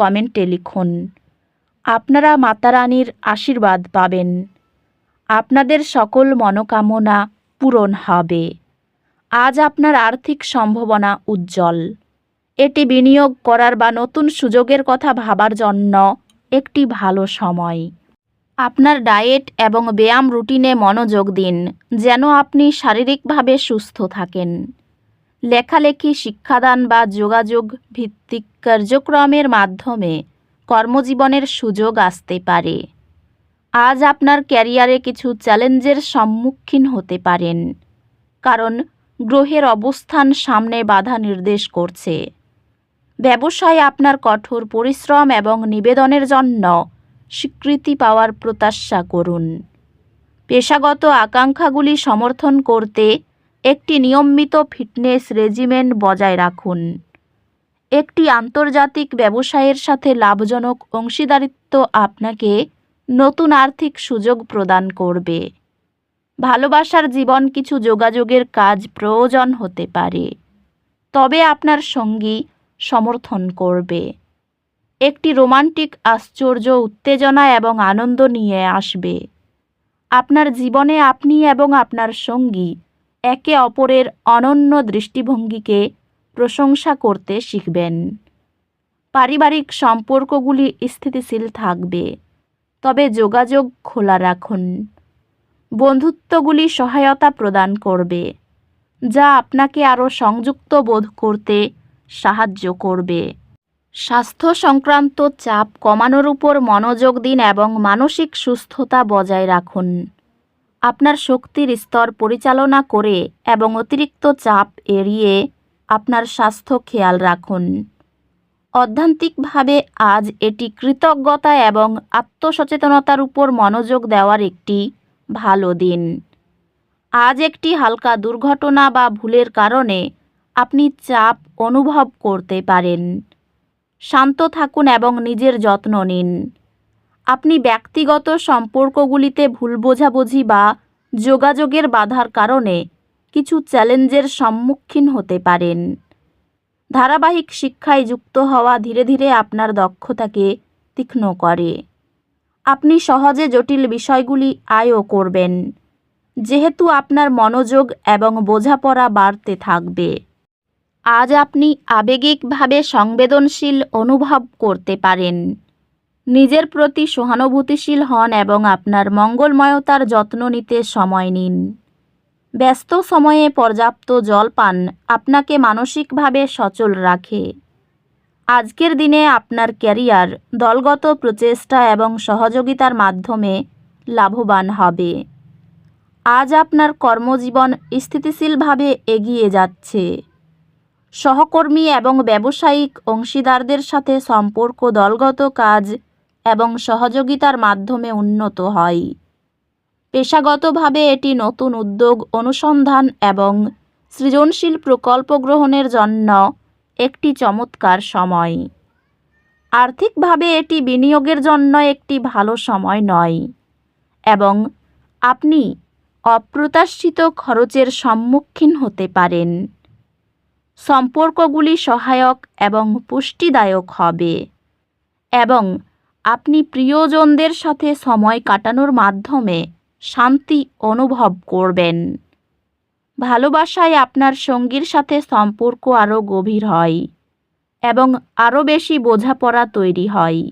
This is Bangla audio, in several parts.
কমেন্টে লিখুন। আপনারা মাতারানীর আশীর্বাদ পাবেন। আপনাদের সকল মনোকামনা পূরণ হবে। আজ আপনার আর্থিক সম্ভাবনা উজ্জ্বল। এটি বিনিয়োগ করার বা নতুন সুযোগের কথা ভাবার জন্য একটি ভালো সময়। আপনার ডায়েট এবং ব্যায়াম রুটিনে মনোযোগ দিন, যেন আপনি শারীরিকভাবে সুস্থ থাকেন। লেখালেখি, শিক্ষাদান বা যোগাযোগ ভিত্তিক কার্যক্রমের মাধ্যমে কর্মজীবনের সুযোগ আসতে পারে। আজ আপনার ক্যারিয়ারে কিছু চ্যালেঞ্জের সম্মুখীন হতে পারেন, কারণ গ্রহের অবস্থান সামনে বাধা নির্দেশ করছে। ব্যবসায় আপনার কঠোর পরিশ্রম এবং নিবেদনের জন্য স্বীকৃতি পাওয়ার প্রত্যাশা করুন। পেশাগত আকাঙ্ক্ষাগুলি সমর্থন করতে একটি নিয়মিত ফিটনেস রেজিমেন্ট বজায় রাখুন। একটি আন্তর্জাতিক ব্যবসায়ের সাথে লাভজনক অংশীদারিত্ব আপনাকে নতুন আর্থিক সুযোগ প্রদান করবে। ভালোবাসার জীবন কিছু যোগাযোগের কাজ প্রয়োজন হতে পারে। তবে আপনার সঙ্গী সমর্থন করবে। একটি রোমান্টিক আশ্চর্য, উত্তেজনা এবং আনন্দ নিয়ে আসবে। আপনার জীবনে আপনি এবং আপনার সঙ্গী একে অপরের অনন্য দৃষ্টিভঙ্গিকে প্রশংসা করতে শিখবেন। পারিবারিক সম্পর্কগুলি স্থিতিশীল থাকবে। তবে যোগাযোগ খোলা রাখুন। বন্ধুত্বগুলি সহায়তা প্রদান করবে, যা আপনাকে আরও সংযুক্ত বোধ করতে সাহায্য করবে। স্বাস্থ্য সংক্রান্ত চাপ কমানোর উপর মনোযোগ দিন এবং মানসিক সুস্থতা বজায় রাখুন। আপনার শক্তির স্তর পরিচালনা করে এবং অতিরিক্ত চাপ এড়িয়ে আপনার স্বাস্থ্য খেয়াল রাখুন। অধ্যান্তিকভাবে আজ এটি কৃতজ্ঞতা এবং আত্মসচেতনতার উপর মনোযোগ দেওয়ার একটি ভালো দিন। আজ একটি হালকা দুর্ঘটনা বা ভুলের কারণে আপনি চাপ অনুভব করতে পারেন। শান্ত থাকুন এবং নিজের যত্ন নিন। আপনি ব্যক্তিগত সম্পর্কগুলিতে ভুল বোঝাবুঝি বা যোগাযোগের বাধার কারণে কিছু চ্যালেঞ্জের সম্মুখীন হতে পারেন। ধারাবাহিক শিক্ষায় যুক্ত হওয়া ধীরে ধীরে আপনার দক্ষতাকে তীক্ষ্ণ করে। আপনি সহজে জটিল বিষয়গুলি আয়ও করবেন, যেহেতু আপনার মনোযোগ এবং বোঝাপড়া বাড়তে থাকবে। আজ আপনি আবেগিকভাবে সংবেদনশীল অনুভব করতে পারেন। নিজের প্রতি সহানুভূতিশীল হন এবং আপনার মঙ্গলময়তার যত্ন নিতে সময় নিন। ব্যস্ত সময়ে পর্যাপ্ত জল পান আপনাকে মানসিকভাবে সচল রাখে। আজকের দিনে আপনার ক্যারিয়ার, দলগত প্রচেষ্টা এবং সহযোগিতার মাধ্যমে লাভবান হবে। আজ আপনার কর্মজীবন স্থিতিশীলভাবে এগিয়ে যাচ্ছে। সহকর্মী এবং ব্যবসায়িক অংশীদারদের সাথে সম্পর্ক, দলগত কাজ এবং সহযোগিতার মাধ্যমে উন্নত হয়। পেশাগতভাবে এটি নতুন উদ্যোগ, অনুসন্ধান এবং সৃজনশীল প্রকল্প গ্রহণের জন্য একটি চমৎকার সময়। আর্থিকভাবে এটি বিনিয়োগের জন্য একটি ভালো সময় নয় এবং আপনি অপ্রত্যাশিত খরচের সম্মুখীন হতে পারেন। সম্পর্কগুলি সহায়ক এবং পুষ্টিদায়ক হবে এবং আপনি প্রিয়জনদের সাথে সময় কাটানোর মাধ্যমে শান্তি অনুভব করবেন। ভালোবাসায় আপনার সঙ্গীর সাথে সম্পর্ক আরও গভীর হয় এবং আরও বেশি বোঝাপড়া তৈরি হয়।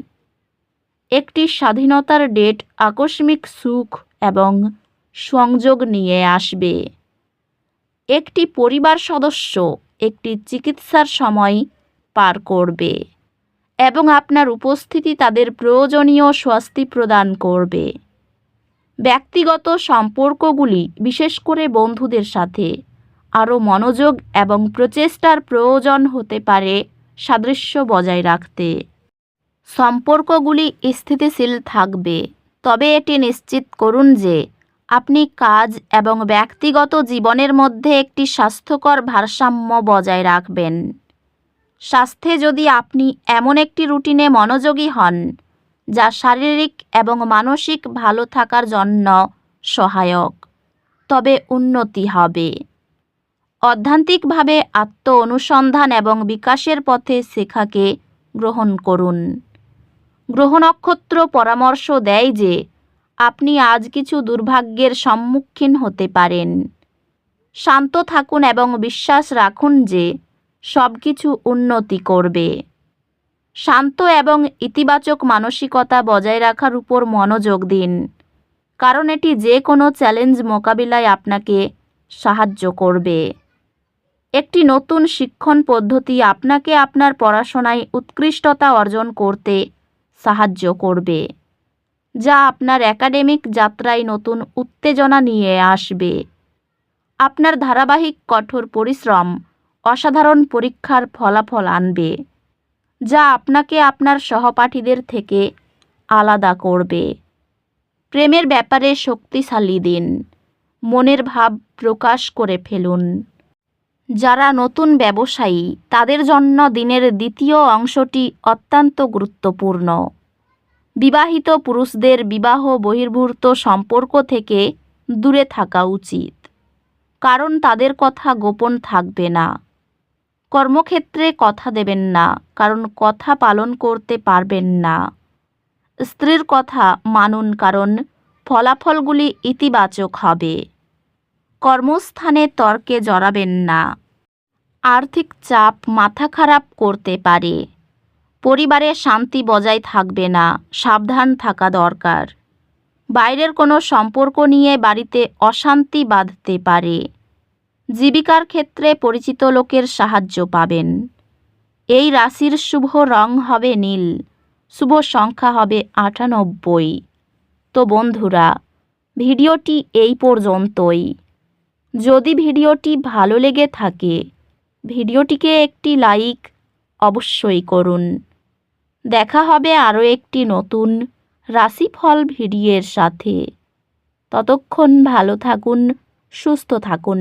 একটি স্বাধীনতার ডেট আকস্মিক সুখ এবং সংযোগ নিয়ে আসবে। একটি পরিবার সদস্য একটি চিকিৎসার সময় পার করবে। এবং আপনার উপস্থিতি তাদের প্রয়োজনীয় স্বস্তি প্রদান করবে। ব্যক্তিগত সম্পর্কগুলি, বিশেষ করে বন্ধুদের সাথে, আরও মনোযোগ এবং প্রচেষ্টার প্রয়োজন হতে পারে সাদৃশ্য বজায় রাখতে। সম্পর্কগুলি স্থিতিশীল থাকবে। তবে এটি নিশ্চিত করুন যে আপনি কাজ এবং ব্যক্তিগত জীবনের মধ্যে একটি স্বাস্থ্যকর ভারসাম্য বজায় রাখবেন। স্বাস্থ্যে যদি আপনি এমন একটি রুটিনে মনোযোগী হন, যা শারীরিক এবং মানসিক ভালো থাকার জন্য সহায়ক, তবে উন্নতি হবে। অধ্যান্তিকভাবে আত্ম অনুসন্ধান এবং বিকাশের পথে শেখাকে গ্রহণ করুন। গ্রহ নক্ষত্র পরামর্শ দেয় যে, আপনি আজ কিছু দুর্ভাগ্যের সম্মুখীন হতে পারেন। শান্ত থাকুন এবং বিশ্বাস রাখুন যে সব কিছু উন্নতি করবে। শান্ত এবং ইতিবাচক মানসিকতা বজায় রাখার উপর মনোযোগ দিন, কারণ এটি যে কোনো চ্যালেঞ্জ মোকাবিলায় আপনাকে সাহায্য করবে। একটি নতুন শিক্ষণ পদ্ধতি আপনাকে আপনার পড়াশোনায় উৎকৃষ্টতা অর্জন করতে সাহায্য করবে, যা আপনার একাডেমিক যাত্রায় নতুন উত্তেজনা নিয়ে আসবে। আপনার ধারাবাহিক কঠোর পরিশ্রম অসাধারণ পরীক্ষার ফলাফল আনবে, যা আপনাকে আপনার সহপাঠীদের থেকে আলাদা করবে। প্রেমের ব্যাপারে শক্তিশালী দিন, মনের ভাব প্রকাশ করে ফেলুন। যারা নতুন ব্যবসায়ী, তাদের জন্য দিনের দ্বিতীয় অংশটি অত্যন্ত গুরুত্বপূর্ণ। বিবাহিত পুরুষদের বিবাহ বহির্ভূত সম্পর্ক থেকে দূরে থাকা উচিত, কারণ তাদের কথা গোপন থাকবে না। কর্মক্ষেত্রে কথা দেবেন না, কারণ কথা পালন করতে পারবেন না। স্ত্রীর কথা মানুন, কারণ ফলাফলগুলি ইতিবাচক হবে। কর্মস্থানে তর্কে জড়াবেন না। আর্থিক চাপ মাথা খারাপ করতে পারে। পরিবারে শান্তি বজায় থাকবে না, সাবধান থাকা দরকার। বাইরের কোনো সম্পর্ক নিয়ে বাড়িতে অশান্তি বাঁধতে পারে। জীবিকার ক্ষেত্রে পরিচিত লোকের সাহায্য পাবেন। এই রাশির শুভ রং হবে নীল, শুভ সংখ্যা হবে আটানব্বই। তো বন্ধুরা, ভিডিওটি এই পর্যন্তই। যদি ভিডিওটি ভালো লেগে থাকে, ভিডিওটিকে একটি লাইক অবশ্যই করুন। দেখা হবে আরও একটি নতুন রাশিফল ভিডিওর সাথে। ততক্ষণ ভালো থাকুন, সুস্থ থাকুন।